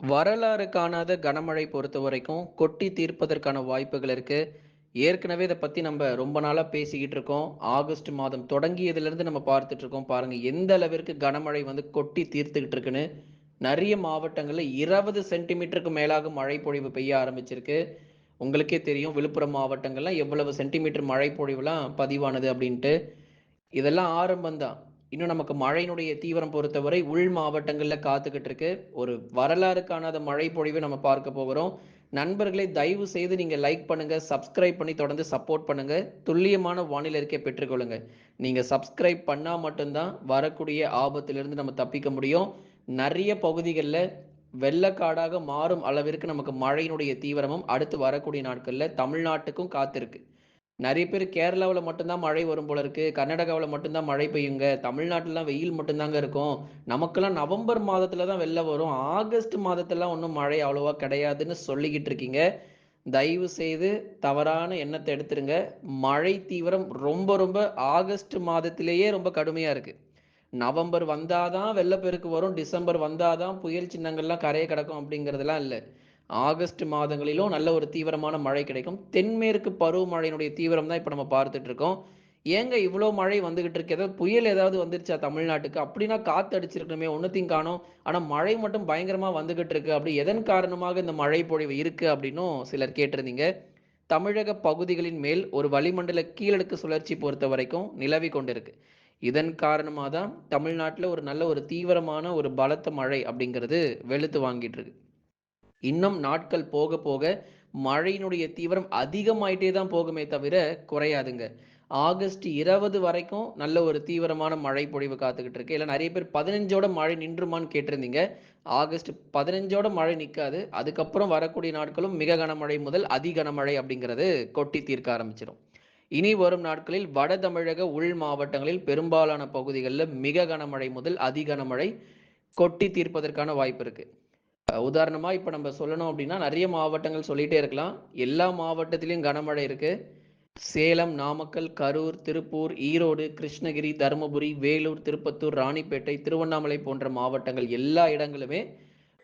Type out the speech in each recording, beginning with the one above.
வரலாறு காணாத கனமழை பொறுத்த வரைக்கும் கொட்டி தீர்ப்பதற்கான வாய்ப்புகள் இருக்கு. ஏற்கனவே இதை பத்தி நம்ம ரொம்ப நாளா பேசிக்கிட்டு இருக்கோம். ஆகஸ்ட் மாதம் தொடங்கியதுலேருந்து நம்ம பார்த்துட்டு இருக்கோம். பாருங்க எந்த அளவிற்கு கனமழை வந்து கொட்டி தீர்த்துக்கிட்டு இருக்குன்னு. நிறைய மாவட்டங்களில் இருபது சென்டிமீட்டருக்கு மேலாக மழை பொழிவு பெய்ய ஆரம்பிச்சிருக்கு. உங்களுக்கே தெரியும் விழுப்புரம் மாவட்டங்கள்லாம் எவ்வளவு சென்டிமீட்டர் மழை பொழிவுலாம் பதிவானது அப்படின்ட்டு. இதெல்லாம் ஆரம்பம்தான் இன்னும் நமக்கு மழையினுடைய தீவிரம் பொறுத்தவரை உள் மாவட்டங்களில் காத்துக்கிட்டு இருக்கு. ஒரு வரலாறு காணாத மழை பொழிவை நம்ம பார்க்க போகிறோம். நண்பர்களை தயவு செய்து நீங்க லைக் பண்ணுங்க, சப்ஸ்கிரைப் பண்ணி தொடர்ந்து சப்போர்ட் பண்ணுங்க. துல்லியமான வானிலை இருக்கே பெற்றுக்கொள்ளுங்க. நீங்க சப்ஸ்கிரைப் பண்ணா மட்டும்தான் வரக்கூடிய ஆபத்திலிருந்து நம்ம தப்பிக்க முடியும். நிறைய பகுதிகளில் வெள்ளக்காடாக மாறும் அளவிற்கு நமக்கு மழையினுடைய தீவிரமும் அடுத்து வரக்கூடிய நாட்களில் தமிழ்நாட்டுக்கும் காத்திருக்கு. நிறைய பேர் கேரளாவில் மட்டும்தான் மழை வரும் போல இருக்கு. கர்நாடகாவில் மட்டும்தான் மழை பெய்யுங்க. தமிழ்நாட்டிலாம் வெயில் மட்டும்தாங்க இருக்கும். நமக்கெல்லாம் நவம்பர் மாதத்துல தான் வெள்ளம் வரும். ஆகஸ்ட் மாதத்துலலாம் ஒன்றும் மழை அவ்வளோவா கிடையாதுன்னு சொல்லிக்கிட்டு இருக்கீங்க. தயவு செய்து தவறான எண்ணத்தை எடுத்துருங்க. மழை தீவிரம் ரொம்ப ரொம்ப ஆகஸ்ட் மாதத்திலேயே ரொம்ப கடுமையாக இருக்கு. நவம்பர் வந்தாதான் வெள்ளப்பெருக்கு வரும். டிசம்பர் வந்தாதான் புயல் சின்னங்கள்லாம் கரையை கிடக்கும் அப்படிங்கிறதெல்லாம் இல்லை ஆகஸ்ட் மாதங்களிலும் நல்ல ஒரு தீவிரமான மழை கிடைக்கும். தென்மேற்கு பருவமழையினுடைய தீவிரம் தான் இப்போ நம்ம பார்த்துட்டு இருக்கோம். ஏங்க இவ்வளோ மழை வந்துகிட்டு இருக்கு? ஏதாவது புயல் ஏதாவது வந்துருச்சா தமிழ்நாட்டுக்கு? அப்படின்னா காத்து அடிச்சிருக்கணுமே ஒன்றுத்தையும் காணோம். ஆனால் மழை மட்டும் பயங்கரமாக வந்துகிட்டு இருக்கு. அப்படி எதன் காரணமாக இந்த மழை பொழிவு இருக்கு அப்படின்னும் சிலர் கேட்டிருந்தீங்க. தமிழக பகுதிகளின் மேல் ஒரு வளிமண்டல கீழடுக்கு சுழற்சி பொறுத்த வரைக்கும் நிலவி கொண்டிருக்கு. இதன் காரணமாக தான் தமிழ்நாட்டில் ஒரு நல்ல ஒரு தீவிரமான ஒரு பலத்த மழை அப்படிங்கிறது வெளுத்து வாங்கிட்டு இருக்கு. இன்னும் நாட்கள் போக போக மழையினுடைய தீவிரம் அதிகமாயிட்டே தான் போகுமே தவிர குறையாதுங்க. ஆகஸ்ட் 20 வரைக்கும் நல்ல ஒரு தீவிரமான மழை பொழிவு காத்துக்கிட்டு இருக்கு. இல்லை நிறைய பேர் 15ஓட மழை நின்றுமான்னு கேட்டிருந்தீங்க. ஆகஸ்ட் 15ஓட மழை நிற்காது அதுக்கப்புறம் வரக்கூடிய நாட்களும் மிக கனமழை முதல் அதி கனமழை அப்படிங்கிறது கொட்டி தீர்க்க ஆரம்பிச்சிடும் இனி வரும் நாட்களில் வட தமிழக உள் மாவட்டங்களில் பெரும்பாலான பகுதிகளில் மிக கனமழை முதல் அதி கனமழை கொட்டி தீர்ப்பதற்கான வாய்ப்பு இருக்குது உதாரணமாக இப்போ நம்ம சொல்லணும் அப்படின்னா நிறைய மாவட்டங்கள் சொல்லிகிட்டே இருக்கலாம். எல்லா மாவட்டத்திலையும் கனமழை இருக்குது சேலம், நாமக்கல், கரூர், திருப்பூர், ஈரோடு, கிருஷ்ணகிரி, தருமபுரி, வேலூர், திருப்பத்தூர், ராணிப்பேட்டை, திருவண்ணாமலை போன்ற மாவட்டங்கள் எல்லா இடங்களுமே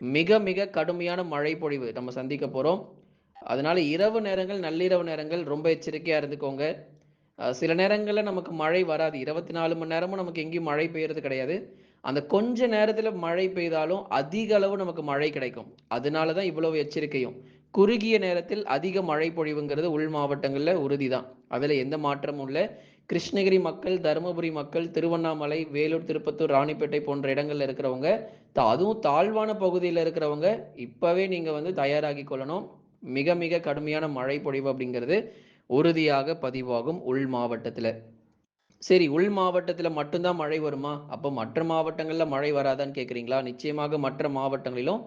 மிக மிக கடுமையான மழை பொழிவு நம்ம சந்திக்க போகிறோம் அதனால இரவு நேரங்கள், நள்ளிரவு நேரங்கள் ரொம்ப எச்சரிக்கையாக இருந்துக்கோங்க. சில நேரங்களில் நமக்கு மழை வராது. 24 மணி நேரமும் நமக்கு எங்கேயும் மழை பெய்யறது கிடையாது. அந்த கொஞ்ச நேரத்துல மழை பெய்தாலும் அதிக அளவு நமக்கு மழை கிடைக்கும். அதனால தான் இவ்வளவு எச்சரிக்கையும். குறுகிய நேரத்தில் அதிக மழை பொழிவுங்கிறது உள் மாவட்டங்கள்ல உறுதிதான். அதுல எந்த மாற்றமும் இல்ல. கிருஷ்ணகிரி மக்கள், தருமபுரி மக்கள், திருவண்ணாமலை, வேலூர், திருப்பத்தூர், ராணிப்பேட்டை போன்ற இடங்கள்ல இருக்கிறவங்க, அதுவும் தாழ்வான பகுதியில் இருக்கிறவங்க இப்பவே நீங்க வந்து தயாராகி கொள்ளணும். மிக மிக கடுமையான மழை பொழிவு அப்படிங்கிறது உறுதியாக பதிவாகும் உள் மாவட்டத்தில் சரி உள் மாவட்டத்தில் மட்டும்தான் மழை வருமா? அப்போ மற்ற மாவட்டங்களில் மழை வராதான்னு கேட்குறீங்களா நிச்சயமாக மற்ற மாவட்டங்களிலும்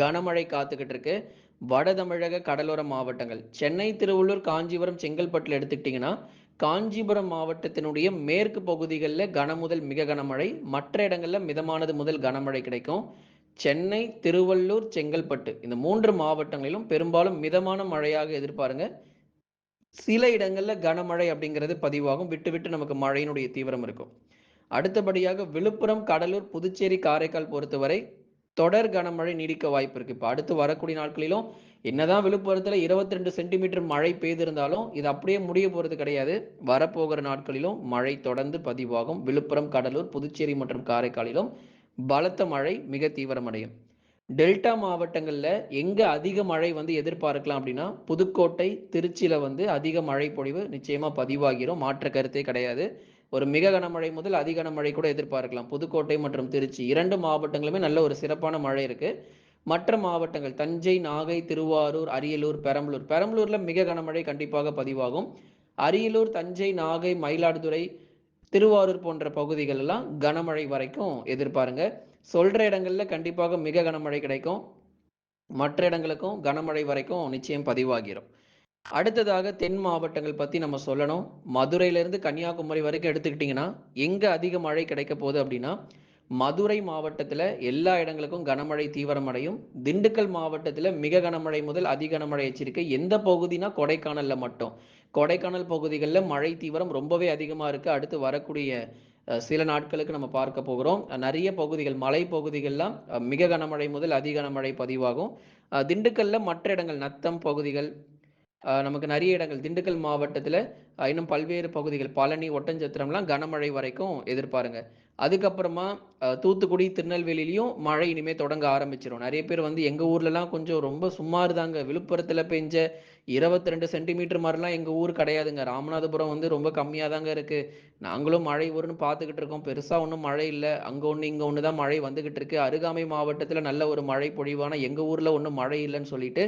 கனமழை காத்துக்கிட்டு இருக்கு. வட தமிழக கடலோர மாவட்டங்கள் சென்னை, திருவள்ளூர், காஞ்சிபுரம், செங்கல்பட்டில் எடுத்துக்கிட்டிங்கன்னா காஞ்சிபுரம் மாவட்டத்தினுடைய மேற்கு பகுதிகளில் கன முதல் மிக கனமழை, மற்ற இடங்களில் மிதமானது முதல் கனமழை கிடைக்கும். சென்னை, திருவள்ளூர், செங்கல்பட்டு இந்த மூன்று மாவட்டங்களிலும் பெரும்பாலும் மிதமான மழையாக எதிர்பாருங்க. சில இடங்களில் கனமழை அப்படிங்கிறது பதிவாகும். விட்டு விட்டு நமக்கு மழையினுடைய தீவிரம் இருக்கும். அடுத்தபடியாக விழுப்புரம், கடலூர், புதுச்சேரி, காரைக்கால் பொறுத்தவரை தொடர் கனமழை நீடிக்க வாய்ப்பு இருக்கு. இப்போ அடுத்து வரக்கூடிய நாட்களிலும் என்னதான் விழுப்புரத்தில் இருபத்தி ரெண்டு சென்டிமீட்டர் மழை பெய்திருந்தாலும், இது அப்படியே முடிய போகிறது கிடையாது. வரப்போகிற நாட்களிலும் மழை தொடர்ந்து பதிவாகும். விழுப்புரம், கடலூர், புதுச்சேரி மற்றும் காரைக்காலிலும் பலத்த மழை மிக தீவிரமடையும். டெல்டா மாவட்டங்களில் எங்கே அதிக மழை வந்து எதிர்பார்க்கலாம் அப்படின்னா, புதுக்கோட்டை, திருச்சியில் வந்து அதிக மழை பொழிவு நிச்சயமாக பதிவாகிரும். மாற்று கருத்தே கிடையாது. ஒரு மிக கனமழை முதல் அதிக கனமழை கூட எதிர்பார்க்கலாம். புதுக்கோட்டை மற்றும் திருச்சி இரண்டு மாவட்டங்களுமே நல்ல ஒரு சிறப்பான மழை இருக்குது மற்ற மாவட்டங்கள் தஞ்சை, நாகை, திருவாரூர், அரியலூர், பெரம்பலூர் பெரம்பலூரில் மிக கனமழை கண்டிப்பாக பதிவாகும். அரியலூர், தஞ்சை, நாகை, மயிலாடுதுறை, திருவாரூர் போன்ற பகுதிகள் எல்லாம் கனமழை வரைக்கும் எதிர்பாருங்க. சொல்கிற இடங்களில் கண்டிப்பாக மிக கனமழை கிடைக்கும். மற்ற இடங்களுக்கும் கனமழை வரைக்கும் நிச்சயம் பதிவாகிரும். அடுத்ததாக தென் மாவட்டங்கள் பற்றி நம்ம சொல்லணும். மதுரையிலேருந்து கன்னியாகுமரி வரைக்கும் எடுத்துக்கிட்டிங்கன்னா எங்கே அதிக மழை கிடைக்க போகுது அப்படின்னா, மதுரை மாவட்டத்தில் எல்லா இடங்களுக்கும் கனமழை தீவிரமடையும். திண்டுக்கல் மாவட்டத்தில் மிக கனமழை முதல் அதி கனமழை எச்சரிக்கை. எந்த பகுதினா கொடைக்கானலில் மட்டும். கொடைக்கானல் பகுதிகளில் மழை தீவிரம் ரொம்பவே அதிகமாக இருக்குது அடுத்து வரக்கூடிய சில நாட்களுக்கு நம்ம பார்க்க போகிறோம். நிறைய பகுதிகள் மலை பகுதிகள்லாம் மிக கனமழை முதல் அதி கனமழை பதிவாகும். திண்டுக்கல்ல மற்ற இடங்கள் நத்தம் பகுதிகள் நமக்கு நிறைய இடங்கள் திண்டுக்கல் மாவட்டத்தில் இன்னும் பல்வேறு பகுதிகள் பழனி ஒட்டஞ்சத்திரம்லாம் கனமழை வரைக்கும் எதிர்பாருங்க. அதுக்கப்புறமா தூத்துக்குடி திருநெல்வேலியிலையும் மழை இனிமேல் தொடங்க ஆரம்பிச்சிடும் நிறைய பேர் வந்து எங்கள் ஊர்லலாம் கொஞ்சம் ரொம்ப சுமார் தாங்க விழுப்புரத்தில் பெஞ்ச இருபத்தி ரெண்டு சென்டிமீட்டர் மாதிரிலாம் எங்கள் ஊர் கிடையாதுங்க. ராமநாதபுரம் வந்து ரொம்ப கம்மியாக தாங்க இருக்குது நாங்களும் மழை வரும்னு பார்த்துக்கிட்டு இருக்கோம். பெருசாக ஒன்றும் மழை இல்லை. அங்கே ஒன்று இங்கே ஒன்று தான் மழை வந்துக்கிட்டு இருக்கு. அருகாமை மாவட்டத்தில் நல்ல ஒரு மழை பொழிவான எங்கள் ஊரில் ஒன்றும் மழை இல்லைன்னு சொல்லிட்டு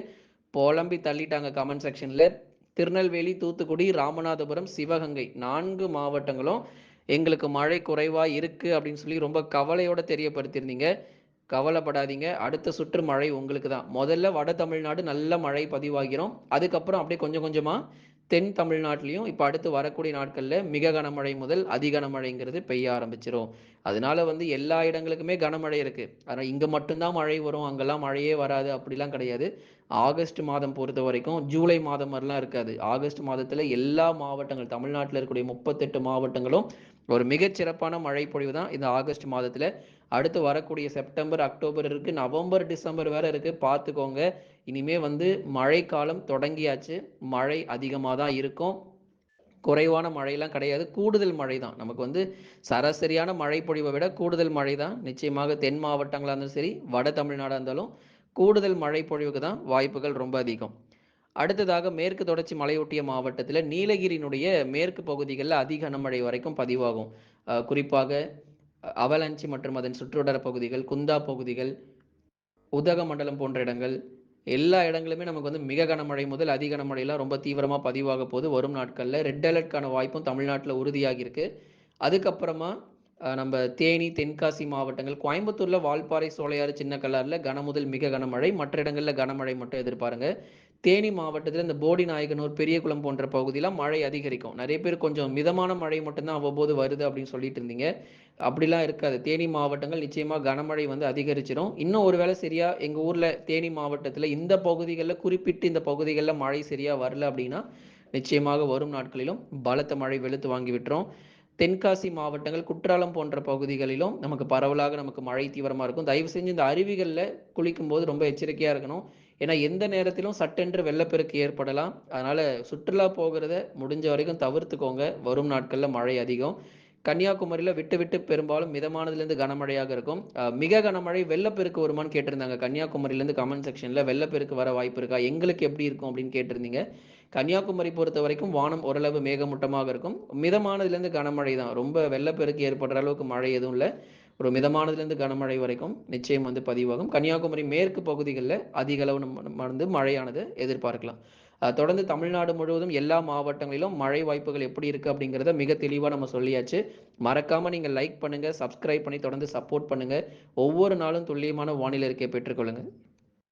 புலம்பி தள்ளிட்டாங்க கமெண்ட் செக்ஷனில் திருநெல்வேலி தூத்துக்குடி ராமநாதபுரம் சிவகங்கை நான்கு மாவட்டங்களும் எங்களுக்கு மழை குறைவாக இருக்குது அப்படின்னு சொல்லி ரொம்ப கவலையோட தெரியப்படுத்தியிருந்தீங்க. கவலைப்படாதீங்க. அடுத்த சுற்று மழை உங்களுக்கு தான். முதல்ல வட தமிழ்நாடு நல்ல மழை பதிவாகிறோம். அதுக்கப்புறம் அப்படியே கொஞ்சம் கொஞ்சமாக தென் தமிழ்நாட்டிலையும் இப்போ அடுத்து வரக்கூடிய நாட்களில் மிக கனமழை முதல் அதி கனமழைங்கிறது பெய்ய ஆரம்பிச்சிரும். அதனால வந்து எல்லா இடங்களுக்குமே கனமழை இருக்குது ஆனால் இங்கே மட்டும்தான் மழை வரும். அங்கெல்லாம் மழையே வராது. அப்படிலாம் கிடையாது. ஆகஸ்ட் மாதம் பொறுத்த வரைக்கும் ஜூலை மாதம் மாதிரிலாம் இருக்காது. ஆகஸ்ட் மாதத்தில் எல்லா மாவட்டங்கள் தமிழ்நாட்டில் இருக்கக்கூடிய முப்பத்தெட்டு மாவட்டங்களும் ஒரு மிகச்சிறப்பான மழை பொழிவு தான் இந்த ஆகஸ்ட் மாதத்தில். அடுத்து வரக்கூடிய செப்டம்பர் அக்டோபர் இருக்குது நவம்பர் டிசம்பர் வேற இருக்குது பார்த்துக்கோங்க இனிமே வந்து மழைக்காலம் தொடங்கியாச்சு. மழை அதிகமாக தான் இருக்கும். குறைவான மழையெல்லாம் கிடையாது. கூடுதல் மழை தான். நமக்கு வந்து சராசரியான மழை பொழிவை விட கூடுதல் மழை தான். நிச்சயமாக தென் மாவட்டங்களாக இருந்தாலும் சரி வட தமிழ்நாடாக இருந்தாலும் கூடுதல் மழை பொழிவுக்கு தான் வாய்ப்புகள் ரொம்ப அதிகம். அடுத்ததாக மேற்கு தொடர்ச்சி மலையொட்டிய மாவட்டத்தில் நீலகிரியினுடைய மேற்கு பகுதிகளில் அதிக கனமழை வரைக்கும் பதிவாகும். குறிப்பாக அவலஞ்சி மற்றும் அதன் சுற்றுவட்டார பகுதிகள் குந்தா பகுதிகள் உதகமண்டலம் போன்ற இடங்கள். எல்லா இடங்களுமே நமக்கு வந்து மிக கனமழை முதல் அதிக கனமழையெல்லாம் ரொம்ப தீவிரமாக பதிவாக போது வரும் நாட்களில். ரெட் அலர்ட்கான வாய்ப்பும் தமிழ்நாட்டில் உறுதியாகியிருக்கு அதுக்கப்புறமா நம்ம தேனி தென்காசி மாவட்டங்கள் கோயம்புத்தூரில் வால்பாறை சோலையாறு சின்ன கல்லாறுல கனமுதல் மிக கனமழை. மற்ற இடங்களில் கனமழை மட்டும் எதிர்பாருங்க. தேனி மாவட்டத்தில் இந்த போடி நாயகனூர் பெரியகுளம் போன்ற பகுதியெலாம் மழை அதிகரிக்கும். நிறைய பேர் கொஞ்சம் மிதமான மழை மட்டும்தான் அவ்வப்போது வருது அப்படின்னு சொல்லிட்டு இருந்தீங்க. அப்படிலாம் இருக்காது. தேனி மாவட்டங்கள் நிச்சயமாக கனமழை வந்து அதிகரிச்சிடும். இன்னும் ஒருவேளை சரியா எங்கள் ஊரில் தேனி மாவட்டத்தில் இந்த பகுதிகளில் குறிப்பிட்டு இந்த பகுதிகளில் மழை சரியாக வரல அப்படின்னா நிச்சயமாக வரும் நாட்களிலும் பலத்த மழை வெளுத்து வாங்கி விட்டுரும். தென்காசி மாவட்டங்கள் குற்றாலம் போன்ற பகுதிகளிலும் நமக்கு பரவலாக நமக்கு மழை தீவிரமாக இருக்கும். தயவு செஞ்சு இந்த அருவிகளில் குளிக்கும் போது ரொம்ப எச்சரிக்கையாக இருக்கணும். ஏன்னா எந்த நேரத்திலும் சட்டென்று வெள்ளப்பெருக்கு ஏற்படலாம். அதனால சுற்றுலா போகிறத முடிஞ்ச வரைக்கும் தவிர்த்துக்கோங்க. வரும் நாட்களில் மழை அதிகம். கன்னியாகுமரியில் விட்டு விட்டு பெரும்பாலும் மிதமானதுலேருந்து கனமழையாக இருக்கும். மிக கனமழை வெள்ளப்பெருக்கு வருமான்னு கேட்டிருந்தாங்க. கன்னியாகுமரியிலேருந்து கமெண்ட் செக்ஷனில் வெள்ளப்பெருக்கு வர வாய்ப்பு இருக்கா? எங்களுக்கு எப்படி இருக்கும் அப்படின்னு கேட்டிருந்தீங்க. கன்னியாகுமரி பொறுத்த வரைக்கும் வானம் ஓரளவு மேகமூட்டமாக இருக்கும். மிதமானதுலேருந்து கனமழை தான். ரொம்ப வெள்ளப்பெருக்கு ஏற்படுற அளவுக்கு மழை எதுவும் இல்லை. ஒரு மிதமானதுலேருந்து கனமழை வரைக்கும் நிச்சயம் வந்து பதிவாகும். கன்னியாகுமரி மேற்கு பகுதிகளில் அதிக அளவு நம்ம வந்து மழையானது எதிர்பார்க்கலாம். தொடர்ந்து தமிழ்நாடு முழுவதும் எல்லா மாவட்டங்களிலும் மழை வாய்ப்புகள் எப்படி இருக்கு அப்படிங்கிறத மிக தெளிவாக நம்ம சொல்லியாச்சு. மறக்காம நீங்க லைக் பண்ணுங்க சப்ஸ்கிரைப் பண்ணி தொடர்ந்து சப்போர்ட் பண்ணுங்க. ஒவ்வொரு நாளும் துல்லியமான வானிலை இருக்கை பெற்றுக்கொள்ளுங்க.